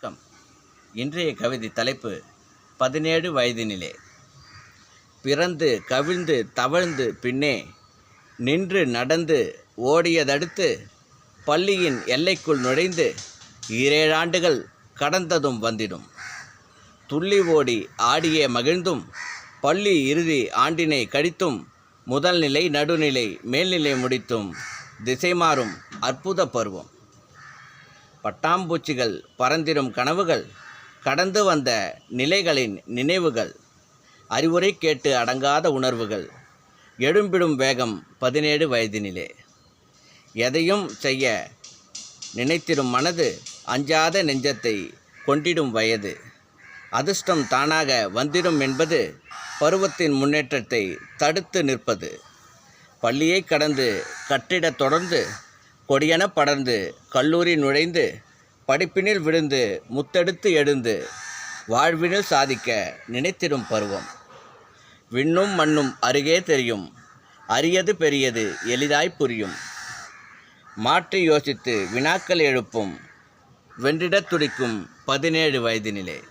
வணக்கம் இன்றைய கவிதை தலைப்பு பதினேழு வயதினிலே. பிறந்து கவிழ்ந்து தவழ்ந்து பின்னே நின்று நடந்து ஓடியதடுத்து பள்ளியின் எல்லைக்குள் நுழைந்து ஈரேழாண்டுகள் கடந்ததும் வந்திடும். துள்ளி ஓடி ஆடியே மகிழ்ந்தும் பள்ளி இறுதி ஆண்டினை கழித்தும் முதல் நிலை நடுநிலை மேல்நிலை முடித்தும் திசை மாறும் அற்புத பருவம். பட்டாம்பூச்சிகள் பறந்திடும் கனவுகள் கடந்து வந்த நிலைகளின் நினைவுகள் அறிவுரை கேட்டு அடங்காத உணர்வுகள். எழும்பிடும் வேகம் பதினேழு வயதினிலே. எதையும் செய்ய நினைத்திடும் மனது அஞ்சாத நெஞ்சத்தை கொண்டிடும் வயது. அதிர்ஷ்டம் தானாக வந்திடும் என்பது பருவத்தின் முன்னேற்றத்தை தடுத்து நிற்பது. பள்ளியை கடந்து கட்டிடத் தொடர்ந்து கொடியென படர்ந்து கல்லூரி நுழைந்து படிப்பினில் விழுந்து முத்தெடுத்து எழுந்து வாழ்வினில் சாதிக்க நினைத்திடும் பருவம். விண்ணும் மண்ணும் அருகே தெரியும். அரியது பெரியது எளிதாய் புரியும். மாற்றி யோசித்து வினாக்கள் எழுப்பும். வென்றிடத் துடிக்கும் பதினேழு வயதினிலே.